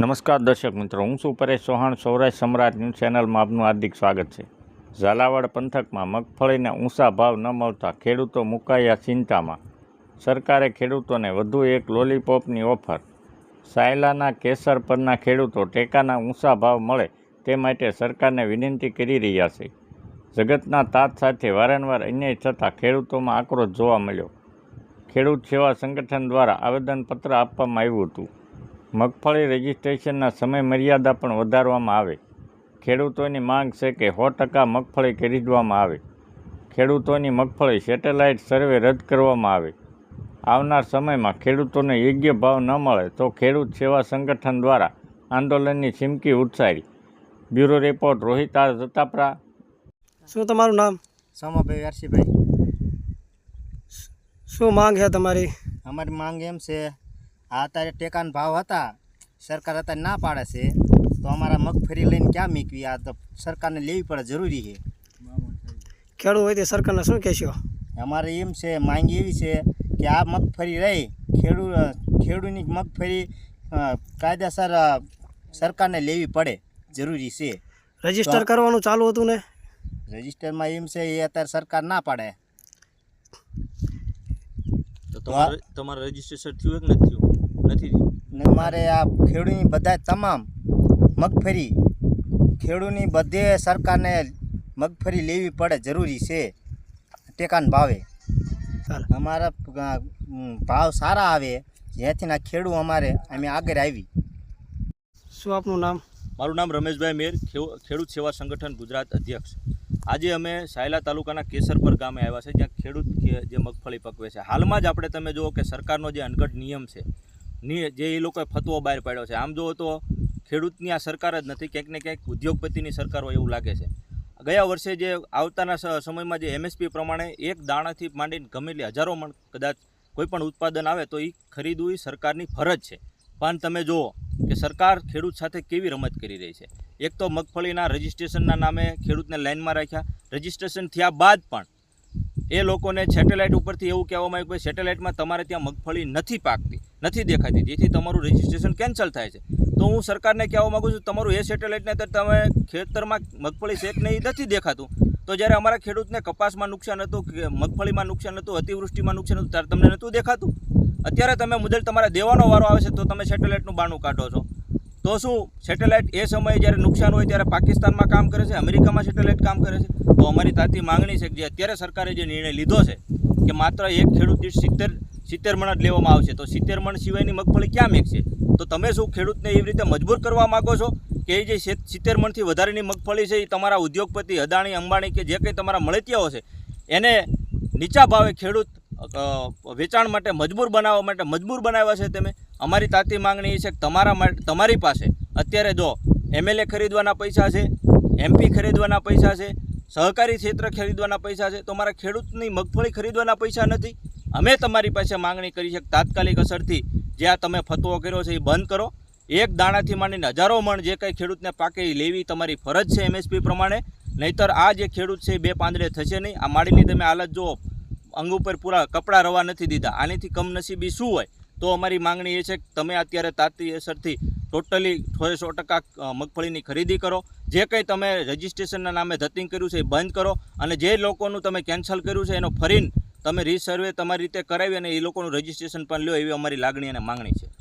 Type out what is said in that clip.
નમસ્કાર દર્શક મિત્રો, હું છું પરેશ ચૌહાણ. સૌરાષ્ટ્ર સમ્રાટ ન્યૂઝ ચેનલમાં આપનું હાર્દિક સ્વાગત છે. ઝાલાવાડ પંથકમાં મગફળીના ઊંચા ભાવ ન મળતા ખેડૂતો મુકાયા ચિંતામાં. સરકારે ખેડૂતોને વધુ એક લોલીપોપની ઓફર. સાયલાના કેસર પરના ખેડૂતો ટેકાના ઊંચા ભાવ મળે તે માટે સરકારને વિનંતી કરી રહ્યા છે. જગતના તાત સાથે વારંવાર અન્યાય થતાં ખેડૂતોમાં આક્રોશ જોવા મળ્યો. ખેડૂત સેવા સંગઠન દ્વારા આવેદનપત્ર આપવામાં આવ્યું હતું. મગફળી રજિસ્ટ્રેશનના સમય મર્યાદા પણ વધારવામાં આવે. ખેડૂતોની માંગ છે કે સો ટકા મગફળી ખરીદવામાં આવે. ખેડૂતોની મગફળી સેટેલાઇટ સર્વે રદ કરવામાં આવે. આવનાર સમયમાં ખેડૂતોને યોગ્ય ભાવ ન મળે તો ખેડૂત સેવા સંગઠન દ્વારા આંદોલનની ચીમકી ઉચ્ચારી bureau report Rohit R Jatapara શું તમારું નામ? સોમાભાઈ હર્ષિભાઈ શું માંગ છે તમારી? અમારી માંગ એમ છે આ અત્યારે ટેકાના ભાવ હતા સરકાર અત્યારે ના પાડે છે. તો અમારા મગફળી લઈને ક્યાં મીકવી? આ તો સરકારને લેવી પડે જરૂરી છે. ખેડૂત હોય તે સરકારને શું કહેશો? અમારે એમ છે માંગ એવી છે કે આ મગફળી રહી ખેડૂત ખેડૂતની મગફળી કાયદેસર સરકારને લેવી પડે જરૂરી છે. રજિસ્ટર કરવાનું ચાલુ હતું ને? રજિસ્ટરમાં એમ છે એ અત્યારે સરકાર ના પાડે. તો તમારે તમારે રજીસ્ટ્રેશન થયું કે નથી થયું? નથી ને અમારે આ ખેડૂતની બધા તમામ મગફળી ખેડૂતની બધે સરકારને મગફળી લેવી પડે જરૂરી છે. ટેકાના ભાવે. અમારા ભાવ સારા આવે જ્યાંથી ના ખેડૂત અમારે અમે આગળ આવી. શું આપનું નામ? મારું નામ રમેશભાઈ મેર ખેડૂત સેવા સંગઠન ગુજરાત અધ્યક્ષ. આજે અમે સાયલા તાલુકાના કેસરપર ગામે આવ્યા છે જ્યાં ખેડૂત કે જે મગફળી પકવે છે. હાલમાં જ આપણે તમે જુઓ કે સરકારનો જે અનગઢ નિયમ છે નિ- જે એ લોકોએ ફતવો બહાર પાડ્યો છે. આમ જુઓ તો ખેડૂતની આ સરકાર જ નથી, ક્યાંક ને ક્યાંક ઉદ્યોગપતિની સરકાર હોય એવું લાગે છે. ગયા વર્ષે જે આવતાના સમયમાં જે એમએસપી પ્રમાણે એક દાણાથી માંડીને ગમેલી હજારો મણ કદાચ કોઈ પણ ઉત્પાદન આવે તો એ ખરીદવું એ સરકારની ફરજ છે. પણ તમે જુઓ કે સરકાર ખેડૂત સાથે કેવી રમત કરી રહી છે. એક તો મગફળીના રજિસ્ટ્રેશનના નામે ખેડૂતને લાઇનમાં રાખ્યા. રજિસ્ટ્રેશન થયા બાદ પણ એ લોકોને સેટેલાઇટ ઉપરથી એવું કહેવામાં આવ્યું કે સેટેલાઇટમાં તમારે ત્યાં મગફળી નથી પાકતી, નથી દેખાતી, જેથી તમારું રજિસ્ટ્રેશન કેન્સલ થાય છે. તો હું સરકારને કહેવા માગું છું, તમારું એ સેટેલાઇટને તો તમે ખેતરમાં મગફળી શેક નહીં નથી દેખાતું. તો જ્યારે અમારા ખેડૂતને કપાસમાં નુકસાન હતું, કે મગફળીમાં નુકસાન હતું, અતિવૃષ્ટિમાં નુકસાન હતું, ત્યારે તમને નહોતું દેખાતું? અત્યારે તમે મુદલ તમારા દેવાનો વારો આવે છે, તો તમે સેટેલાઇટનું બાણું કાઢો છો. તો શું સેટેલાઇટ એ સમયે જ્યારે નુકસાન હોય ત્યારે પાકિસ્તાનમાં કામ કરે છે, અમેરિકામાં સેટેલાઇટ કામ કરે છે? તો અમારી તાતી માંગણી છે કે જે અત્યારે સરકારે જે નિર્ણય લીધો છે, કે માત્ર એક ખેડૂત દીઠ સિત્તેર સિત્તેર મણ જ લેવામાં આવશે, તો સિત્તેર મણ સિવાયની મગફળી ક્યાં મેકશે? તો તમે શું ખેડૂતને એવી રીતે મજબૂર કરવા માગો છો કે એ જે સિત્તેર મણથી વધારેની મગફળી છે એ તમારા ઉદ્યોગપતિ અદાણી, અંબાણી કે જે કંઈ તમારા મળતિયાઓ છે, એને નીચા ભાવે ખેડૂત વેચાણ માટે મજબૂર બનાવવા માટે મજબૂર બનાવ્યા છે તમે. અમારી તાતી માંગણી એ છે કે તમારા માટે તમારી પાસે અત્યારે જો એમએલએ ખરીદવાના પૈસા છે એમપી ખરીદવાના પૈસા છે, સહકારી ક્ષેત્ર ખરીદવાના પૈસા છે, તો મારા ખેડૂતની મગફળી ખરીદવાના પૈસા નથી. અમે તમારી પાસે માંગણી કરી છે તાત્કાલિક અસરથી જે આ તમે ફતવો કર્યો છે એ બંધ કરો. એક દાણાથી માંડીને હજારો મણ જે કંઈ ખેડૂતને પાકે લેવી તમારી ફરજ છે એમએસપી પ્રમાણે. નહીતર આ જે ખેડૂત છે બે પાંદડે થશે નહીં. આ માડીની તમે હાલત જુઓ. અંગ ઉપર પૂરા કપડાં રવા નથી દીધા. આનીથી કમનસીબી શું હોય? તો અમારી માંગણી એ છે કે તમે અત્યારે તાતી અસરથી ટોટલી થોડે સો ટકા મગફળીની ખરીદી કરો. જે કંઈ તમે રજિસ્ટ્રેશનના નામે ધતિંગ કર્યું છે એ બંધ કરો અને જે લોકોનું તમે કેન્સલ કર્યું છે એનો ફરીને તમે રીસર્વે તમારી રીતે કરાવી અને એ લોકોનું રજિસ્ટ્રેશન પણ લ્યો એવી અમારી લાગણી અને માંગણી છે.